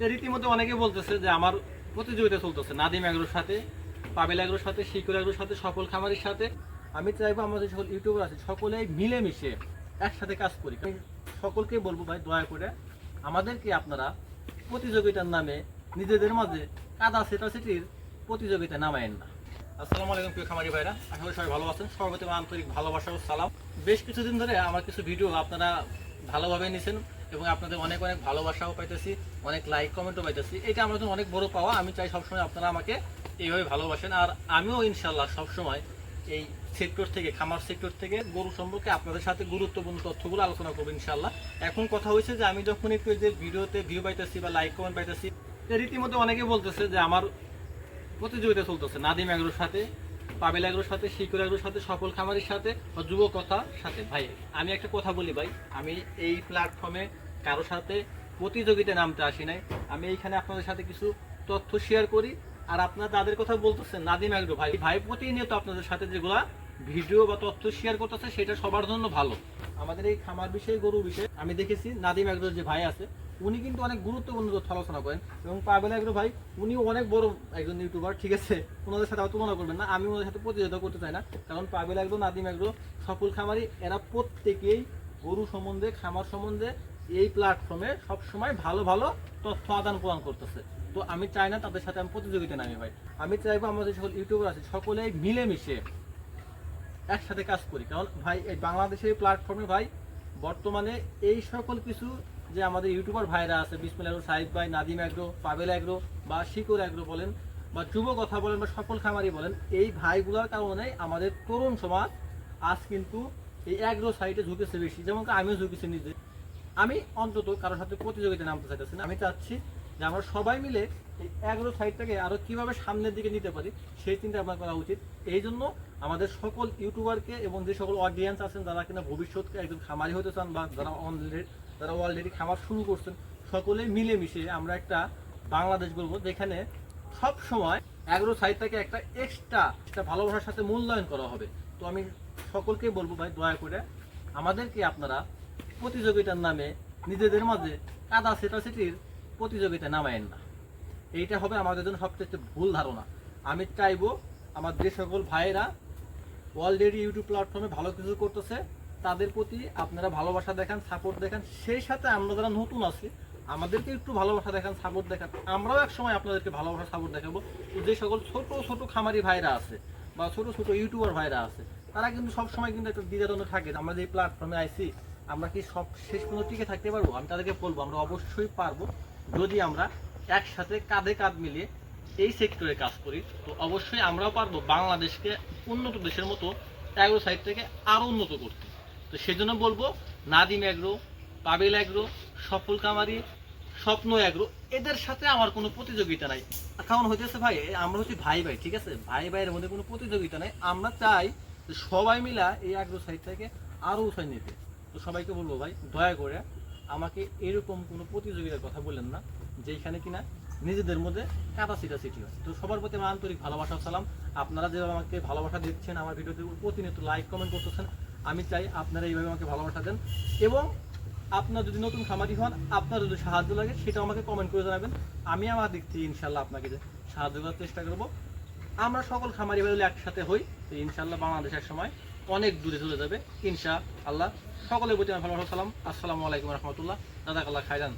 রীতিমতো অনেকে বলতেছে যে আমার প্রতিযোগিতা চলতেছে, নাদিম এগ্রোর সাথে, পাবেল এগ্রোর সাথে, শিকুর এগ্রোর সাথে, সফল খামারির সাথে। আমি চাইব আমাদের সকল ইউটিউবার আছে সকলে মিলেমিশে একসাথে কাজ করি। সকলকে বলব ভাই, দয়া করে আমাদেরকে আপনারা প্রতিযোগিতার নামে নিজেদের মাঝে কাদা সেটাসিটির প্রতিযোগিতা নামায়েন না। আসসালামু আলাইকুম প্রিয় খামারি ভাইরা, আশা করি সবাই ভালো আছেন। সর্বপ্রতি আমার আন্তরিক ভালোবাসা ও সালাম। বেশ কিছুদিন ধরে আমার কিছু ভিডিও আপনারা ভালোভাবে নিছেন। এবং আপনাদের অনেক অনেক ভালোবাসাও পাইতেছি, অনেক লাইক কমেন্টও পাইতেছি। এটা আমার জন্য অনেক বড় পাওয়া। আমি চাই সবসময় আপনারা আমাকে এইভাবে ভালোবাসেন। আর আমিও ইনশাল্লাহ সবসময় এই সেক্টর থেকে, খামার সেক্টর থেকে গরু সম্পর্কে আপনাদের সাথে গুরুত্বপূর্ণ তথ্যগুলো আলোচনা করব ইনশাল্লাহ এখন কথা হয়েছে যে, আমি যখন একটু যে ভিডিওতে ভিউ পাইতেছি বা লাইক কমেন্ট পাইতেছি রীতিমতো অনেকে বলতেছে যে, আমার প্রতিযোগিতা চলতেছে, নাদিম এগ্রোর সাথে। পাবেল এগ্রোর সাথে শিকুর এগ্রোর সাথে, সফল খামারির সাথে বা যুব কথার সাথে। ভাই, আমি একটা কথা বলি ভাই, আমি এই প্ল্যাটফর্মে কারও সাথে প্রতিযোগিতায় নামতে আসি নাই। আমি এইখানে আপনাদের সাথে কিছু তথ্য শেয়ার করি আর আপনারা তাদের কথা বলতেছেন, নাদিম এগ্রো ভাই ভাই, প্রতিনিয়ত আপনাদের সাথে যেগুলা ভিডিও বা তথ্য শেয়ার করতেছে, সেটা সবার জন্য ভালো। আমাদের এই খামার বিষয়ে, গরু বিষয়ে আমি দেখেছি, নাদিম এগ্রোর যে ভাই আছে উনি কিন্তু অনেক গুরুত্বপূর্ণ তথ্য আলোচনা করেন। এবং পাবেল এগ্রো ভাই, উনিও অনেক বড় একজন ইউটিউবার, ঠিক আছে? ওনাদের সাথে তুলনা করবেন না, আমি ওনাদের সাথে প্রতিযোগিতা করতে চাই না। কারণ পাবেল এগ্রো, নাদিম এগ্রো, সফল খামারি, এরা প্রত্যেকেই গরু সম্বন্ধে, খামার সম্বন্ধে এই প্ল্যাটফর্মে সবসময় ভালো ভালো তথ্য আদান প্রদান করতেছে। তো আমি চাই না তাদের সাথে আমি প্রতিযোগিতা নামি ভাই। আমি চাইব আমাদের সকল ইউটিউবার আছে, সকলেই মিলেমিশে একসাথে কাজ করি। কারণ ভাই, এই বাংলাদেশের প্ল্যাটফর্মে ভাই, বর্তমানে এই সকল কিছু যে আমাদের ইউটিউবার ভাইরা আছে, বিসমিল আগ্রো সাহিব ভাই, নাদিম অ্যাগ্রো পাবেল অ্যাগ্রো বা শিকর অ্যাগ্রো বলেন বা যুব কথা বলেন বা সফল খামারি বলেন, এই ভাইগুলোর কারণে আমাদের তরুণ সমাজ আজ কিন্তু এই অ্যাগ্রো সাইটে ঝুঁকেছে বেশি। যেমন আমিও ঝুঁকেছি নিজে। আমি অন্তত কারোর সাথে প্রতিযোগিতা নামতে চাইতেছি না। আমি চাচ্ছি যে আমরা সবাই মিলে এই অ্যাগ্রো সাইটটাকে আরও কীভাবে সামনের দিকে নিতে পারি, সেই চিন্তা ভাবনা করা উচিত। এই জন্য আমাদের সকল ইউটিউবারকে এবং যে সকল অডিয়েন্স আছেন, যারা কিনা ভবিষ্যৎকে একজন খামারি হতে চান বা যারা অলরেডি যারা অলরেডি খামার শুরু করছেন, সকলে মিলেমিশে আমরা একটা বাংলাদেশ বলব যেখানে সব সময় অ্যাগ্রো সাইটটাকে একটা এক্সট্রা একটা ভালোবাসার সাথে মূল্যায়ন করা হবে। তো আমি সকলকে বলব ভাই, দয়া করে আমাদেরকে আপনারা প্রতিযোগিতার নামে নিজেদের মাঝে কাদা সেটাসিটির প্রতিযোগিতা নামায়েন না। এইটা হবে আমাদের জন্য সবচেয়ে ভুল ধারণা। আমি চাইব আমার যে সকল ভাইয়েরা অলরেডি ইউটিউব প্ল্যাটফর্মে ভালো কিছু করতেছে তাদের প্রতি আপনারা ভালোবাসা দেখান সাপোর্ট দেখান। সেই সাথে আমরা যারা নতুন আছি, আমাদেরকে একটু ভালোবাসা দেখান সাপোর্ট দেখান। আমরাও এক সময় আপনাদেরকে ভালোবাসা সাপোর্ট দেখাবো। যে সকল ছোট ছোট খামারি ভাইরা আছে বা ছোট ছোট ইউটিউবার ভাইরা আছে, তারা কিন্তু সব সময় কিন্তু একটা দ্বিধাদ্বন্দ্ব থাকে আমরা যে প্ল্যাটফর্মে আইছি, আমরা কি সব শেষ পর্যন্ত টিকে থাকতে পারব? আমি তাদেরকে বলব, আমরা অবশ্যই পারব যদি আমরা একসাথে কাঁধে কাঁধ মিলিয়ে এই সেক্টরে কাজ করি। তো অবশ্যই আমরাও পারব বাংলাদেশকে উন্নত দেশের মতো অ্যাগ্রো সাইড থেকে আরও উন্নত করতে। তো সেজন্য বলব, নাদিম অ্যাগ্রো পাবেল অ্যাগ্রো সফল কামারি, স্বপ্ন অ্যাগ্রো এদের সাথে আমার কোনো প্রতিযোগিতা নাই। কারণ হইতেছে ভাই আমরা হচ্ছে ভাই ভাই, ঠিক আছে? ভাই ভাইয়ের মধ্যে কোনো প্রতিযোগিতা নাই। আমরা চাই সবাই মিলা এই অ্যাগ্রো সাইড থেকে আরও উঠাই নিতে। তো সবাইকে বলব ভাই, দয়া করে আমাকে এরকম কোনো প্রতিযোগিতার কথা বললেন না, যেখানে কিনা নিজেদের মধ্যে ক্যাপাসিটা সিটি হয় তো সবার প্রতি আমার আন্তরিক ভালোবাসা সালাম। আপনারা যেভাবে আমাকে ভালোবাসা দিচ্ছেন, আমার ভিডিওতে প্রতিনিয়ত লাইক কমেন্ট করতেছেন আমি চাই আপনারা এইভাবে আমাকে ভালোবাসা দেন এবং আপনার যদি নতুন খামারি হন, আপনার যদি সাহায্য লাগে সেটা আমাকে কমেন্ট করে জানাবেন। আমি আমার দিক থেকে ইনশাল্লাহ আপনাকে সাহায্য করার চেষ্টা করব। আমরা সকল খামারি ভাই একসাথে হই, তো ইনশাল্লাহ বাংলাদেশের সময় অনেক দূরে চলে যাবে। ইনশা আল্লাহ সকলের প্রতি আমার ভালোবাসা, সালাম। আসসালামু আলাইকুম রহমতুল্লাহ। দাদা কাল্লাহ খাইজান